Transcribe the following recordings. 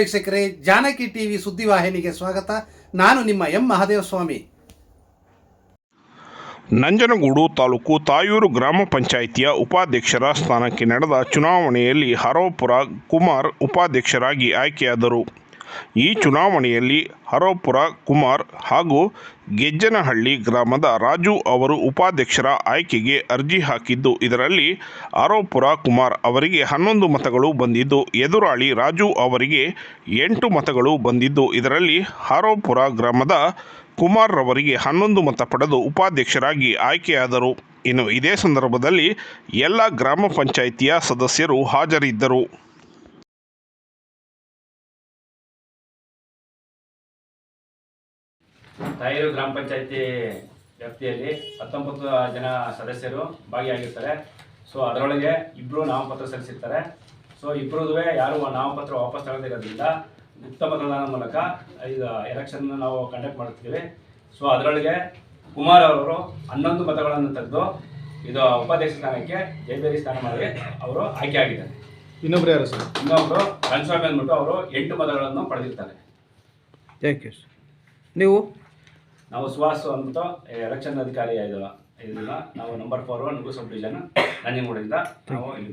ವೀಕ್ಷಕರೇ, ಜಾನಕಿ ಟಿವಿ ಸುದ್ದಿವಾಹಿನಿಗೆ ಸ್ವಾಗತ. ನಾನು ನಿಮ್ಮ ಎಂ ಮಹಾದೇವ ಸ್ವಾಮಿ ನಂಜನಗೂಡು ತಾಲೂಕು ತಾಯೂರು ಗ್ರಾಮ ಪಂಚಾಯಿತಿಯ ಉಪಾಧ್ಯಕ್ಷರ ಸ್ಥಾನಕ್ಕೆ ನಡೆದ ಚುನಾವಣೆಯಲ್ಲಿ ಹರೋಪುರ ಕುಮಾರ್ ಉಪಾಧ್ಯಕ್ಷರಾಗಿ ಆಯ್ಕೆಯಾದರು. ಈ ಚುನಾವಣೆಯಲ್ಲಿ ಹರೋಪುರ ಕುಮಾರ್ ಹಾಗೂ ಗೆಜ್ಜನಹಳ್ಳಿ ಗ್ರಾಮದ ರಾಜು ಅವರು ಉಪಾಧ್ಯಕ್ಷರ ಆಯ್ಕೆಗೆ ಅರ್ಜಿ ಹಾಕಿದ್ದು. ಇದರಲ್ಲಿ ಆರೋಪುರ ಕುಮಾರ್ ಅವರಿಗೆ ಹನ್ನೊಂದು ಮತಗಳು ಬಂದಿದ್ದು, ಎದುರಾಳಿ ರಾಜು ಅವರಿಗೆ ಎಂಟು ಮತಗಳು ಬಂದಿದ್ದು. ಇದರಲ್ಲಿ ಹರೋಪುರ ಗ್ರಾಮದ ಕುಮಾರ್ ಅವರಿಗೆ ಹನ್ನೊಂದು ಮತ ಪಡೆದು ಉಪಾಧ್ಯಕ್ಷರಾಗಿ ಆಯ್ಕೆಯಾದರು. ಇನ್ನು ಇದೇ ಸಂದರ್ಭದಲ್ಲಿ ಎಲ್ಲ ಗ್ರಾಮ ಪಂಚಾಯಿತಿಯ ಸದಸ್ಯರು ಹಾಜರಿದ್ದರು. ತಾಯಿರು ಗ್ರಾಮ ಪಂಚಾಯತಿ ವ್ಯಾಪ್ತಿಯಲ್ಲಿ ಹತ್ತೊಂಬತ್ತು ಜನ ಸದಸ್ಯರು ಭಾಗಿಯಾಗಿರ್ತಾರೆ. ಸೊ ಅದರೊಳಗೆ ಇಬ್ಬರು ನಾಮಪತ್ರ ಸಲ್ಲಿಸಿರ್ತಾರೆ. ಸೊ ಇಬ್ಬರದು ಯಾರು ನಾಮಪತ್ರ ವಾಪಸ್ ತಗೊಳ್ದಿರೋದ್ರಿಂದ ಗುಪ್ತ ಮತದಾನ ಮೂಲಕ ಈಗ ಎಲೆಕ್ಷನ್ ನಾವು ಕಂಡಕ್ಟ್ ಮಾಡ್ತೀವಿ ಸೊ ಅದರೊಳಗೆ ಕುಮಾರ್ ಅವರು ಹನ್ನೊಂದು ಮತಗಳನ್ನು ತೆಗೆದು ಇದು ಉಪಾಧ್ಯಕ್ಷ ಸ್ಥಾನಕ್ಕೆ ಜೈಬೇರಿ ಸ್ಥಾನ ಮಾಡಿ ಅವರು ಆಯ್ಕೆ ಆಗಿದ್ದಾರೆ. ಇನ್ನೊಬ್ರು ಯಾರು ಸರ್? ಇನ್ನೊಬ್ರು ರಂಗಸ್ವಾಮಿ ಅಂದ್ಬಿಟ್ಟು ಅವರು ಎಂಟು ಮತಗಳನ್ನು ಪಡೆದಿರ್ತಾರೆ. ಥ್ಯಾಂಕ್ ಯು ನೀವು? ನಾವು ಸುಹಾಸು ಅಂತ ಎಲೆಕ್ಷನ್ ಅಧಿಕಾರಿ ಇದು ಇದನ್ನ ನಾವು number four one sub division ನಂಜನಗೂಡಿಂದ ನಾವು ಇಲ್ಲಿ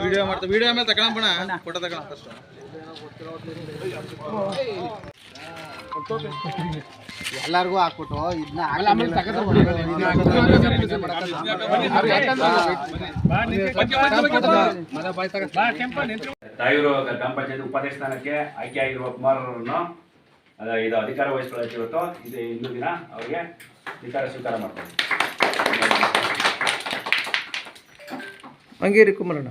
ವಿಡಿಯೋ ಮಾಡ್ತೀವಿ ವಿಡಿಯೋ ಮೇಲೆ ತಗೊಳಂಬಣ ಫೋಟೋ ತಗೊಳ ಫಸ್ಟ್ ಎಲ್ಲರಿಗೂ ಹಾಕ್ಬಿಟ್ಟು ಇದನ್ನ ತಾಯೂರು ಗ್ರಾಮ ಪಂಚಾಯತ್ ಉಪಾಧ್ಯಕ್ಷ ಸ್ಥಾನಕ್ಕೆ ಆಯ್ಕೆ ಆಗಿರುವ ಕುಮಾರ್ ಅವರನ್ನು ಇದು ಅಧಿಕಾರ ವಹಿಸ್ಕೊಳ್ಳೋಕೆ ಇವತ್ತು ಇದು ಇಂದು ದಿನ ಅವರಿಗೆ ಅಧಿಕಾರ ಸ್ವೀಕಾರ ಮಾಡ್ತಾರೆ. ಹಂಗೇರಿ ಕುಮಾರಣ್ಣ.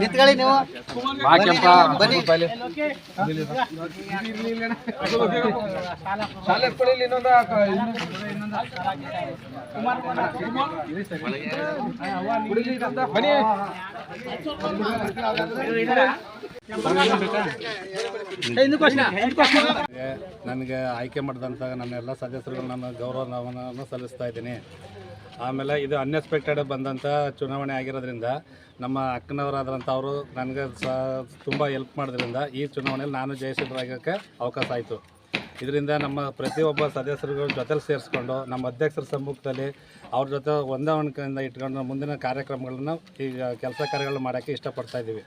ನಿಂತ್ಕೊಳ್ಳಿ ನೀವು. ಬನ್ನಿ ನನಗೆ ಆಯ್ಕೆ ಮಾಡಿದಂತ ನನ್ನ ಎಲ್ಲ ಸದಸ್ಯರುಗಳು ನಾನು ಗೌರವವನ್ನು ಸಲ್ಲಿಸ್ತಾ ಇದ್ದೀನಿ. ಆಮೇಲೆ ಇದು ಅನ್ಎಕ್ಸ್ಪೆಕ್ಟೆಡ್ ಬಂದಂಥ ಚುನಾವಣೆ ಆಗಿರೋದ್ರಿಂದ ನಮ್ಮ ಅಕ್ಕನವರಾದಂಥ ಅವರು ನನಗೆ ಸಹ ತುಂಬ ಹೆಲ್ಪ್ ಮಾಡೋದ್ರಿಂದ ಈ ಚುನಾವಣೆಯಲ್ಲಿ ನಾನು ಜಯಸಿದ್ಧರಾಗೋಕ್ಕೆ ಅವಕಾಶ ಆಯಿತು. ಇದರಿಂದ ನಮ್ಮ ಪ್ರತಿಯೊಬ್ಬ ಸದಸ್ಯರುಗಳ ಜೊತೆಲಿ ಸೇರಿಸ್ಕೊಂಡು ನಮ್ಮ ಅಧ್ಯಕ್ಷರ ಸಮ್ಮುಖದಲ್ಲಿ ಅವ್ರ ಜೊತೆ ಹೊಂದಾಣಿಕೆಯಿಂದ ಇಟ್ಕೊಂಡು ಮುಂದಿನ ಕಾರ್ಯಕ್ರಮಗಳನ್ನು ಈಗ ಕೆಲಸ ಕಾರ್ಯಗಳನ್ನು ಮಾಡೋಕ್ಕೆ ಇಷ್ಟಪಡ್ತಾ ಇದ್ದೀವಿ.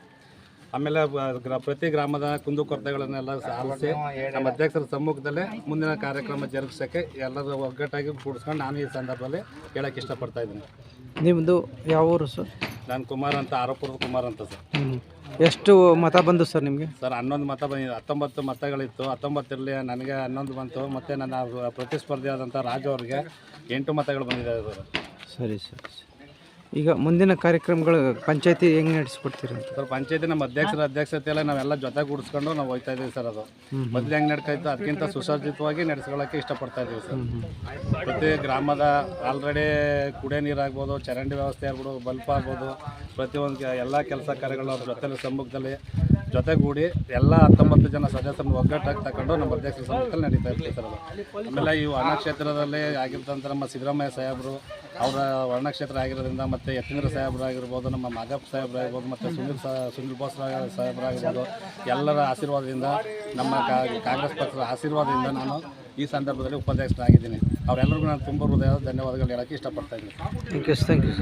ಆಮೇಲೆ ಗ್ರ- ಪ್ರತಿ ಗ್ರಾಮದ ಕುಂದುಕೊರತೆಗಳನ್ನೆಲ್ಲ ಆಲಿಸಿ ನಮ್ಮ ಅಧ್ಯಕ್ಷರ ಸಮ್ಮುಖದಲ್ಲೇ ಮುಂದಿನ ಕಾರ್ಯಕ್ರಮ ಜರುಗಿಸೋಕ್ಕೆ ಎಲ್ಲರೂ ಒಗ್ಗಟ್ಟಾಗಿ ಕೂಡಿಸ್ಕೊಂಡು ನಾನು ಈ ಸಂದರ್ಭದಲ್ಲಿ ಹೇಳಕ್ಕೆ ಇಷ್ಟಪಡ್ತಾ ಇದ್ದೀನಿ. ನಿಮ್ಮದು ಯಾವ ಊರು ಸರ್? ನಾನು ಕುಮಾರ್ ಅಂತ ಆರೋಪದ ಕುಮಾರ್ ಅಂತ ಸರ್. ಎಷ್ಟು ಮತ ಬಂದು ಸರ್ ನಿಮಗೆ? ಸರ್ ಹನ್ನೊಂದು ಮತ ಬಂದಿದೆ. ಹತ್ತೊಂಬತ್ತು ಮತಗಳಿತ್ತು. ಹತ್ತೊಂಬತ್ತರಲ್ಲಿ ನನಗೆ ಹನ್ನೊಂದು ಬಂತು. ಮತ್ತು ನನ್ನ ಪ್ರತಿಸ್ಪರ್ಧಿ ಆದಂಥ ರಾಜು ಅವರಿಗೆ ಎಂಟು ಮತಗಳು ಬಂದಿದ್ದಾರೆ ಸರ್. ಸರಿ ಸರ್ ಸರಿ. ಈಗ ಮುಂದಿನ ಕಾರ್ಯಕ್ರಮಗಳು ಪಂಚಾಯತಿ ಹೆಂಗ್ ನಡೆಸ್ಕೊಡ್ತೀರಿ ಸರ್ ಪಂಚಾಯತಿ ನಮ್ಮ ಅಧ್ಯಕ್ಷರ ಅಧ್ಯಕ್ಷತೆ ಎಲ್ಲ ನಾವೆಲ್ಲ ಜೊತೆ ಕೂಡಿಸ್ಕೊಂಡು ನಾವು ಹೋಗ್ತಾ ಇದೀವಿ ಸರ್ ಅದು. ಮೊದಲು ಹೆಂಗೆ ನಡ್ಕೈತೆ ಅದಕ್ಕಿಂತ ಸುಸರ್ಜಿತವಾಗಿ ನಡೆಸ್ಕೊಳ್ಳೋಕ್ಕೆ ಇಷ್ಟಪಡ್ತಾ ಇದ್ದೀವಿ ಸರ್. ಪ್ರತಿ ಗ್ರಾಮದ ಆಲ್ರೆಡಿ ಕುಡಿಯೋ ನೀರು ಆಗ್ಬೋದು ಚರಂಡಿ ವ್ಯವಸ್ಥೆ ಆಗ್ಬೋದು ಬಲ್ಪ್ ಆಗ್ಬೋದು ಪ್ರತಿಯೊಂದು ಎಲ್ಲ ಕೆಲಸ ಕಾರ್ಯಗಳು ಅವ್ರ ಜೊತೆಲಿ ಸಮ್ಮುಖದಲ್ಲಿ ಜೊತೆಗೂಡಿ ಎಲ್ಲ ಹತ್ತೊಂಬತ್ತು ಜನ ಸದಸ್ಯರನ್ನು ಒಗ್ಗಟ್ಟಾಗಿ ತಗೊಂಡು ನಮ್ಮ ಅಧ್ಯಕ್ಷರ ಸಮಿತಿಯಲ್ಲಿ ನಡೀತಾ ಇರ್ತೀವಿ ಸರ್ ಆಮೇಲೆ ಈ ವರ್ಣಕ್ಷೇತ್ರದಲ್ಲಿ ಆಗಿರ್ತಂಥ ನಮ್ಮ ಸಿದ್ದರಾಮಯ್ಯ ಸಾಹೇಬರು, ಅವರ ವರ್ಣಕ್ಷೇತ್ರ ಆಗಿರೋದ್ರಿಂದ ಮತ್ತು ಯತೀಂದ್ರ ಸಾಹೇಬ್ರು ಆಗಿರ್ಬೋದು, ನಮ್ಮ ಮಾಗಪ್ಪ ಸಾಹೇಬ್ರು ಆಗಿರ್ಬೋದು, ಮತ್ತು ಸುನಿಲ್ ಸಾ, ಸುನಿಲ್ ಬೋಸ್ ಸಾಹೇಬ್ರು ಆಗಿರ್ಬೋದು, ಎಲ್ಲರ ಆಶೀರ್ವಾದದಿಂದ ನಮ್ಮ ಕಾಂಗ್ರೆಸ್ ಪಕ್ಷದ ಆಶೀರ್ವಾದದಿಂದ ನಾನು ಈ ಸಂದರ್ಭದಲ್ಲಿ ಉಪಾಧ್ಯಕ್ಷರಾಗಿದ್ದೀನಿ. ಅವರೆಲ್ಲರಿಗೂ ನಾನು ತುಂಬ ಹೃದಯ ಧನ್ಯವಾದಗಳು ಹೇಳೋಕ್ಕೆ ಇಷ್ಟಪಡ್ತಾ ಇದ್ದೀನಿ. Thank you thank you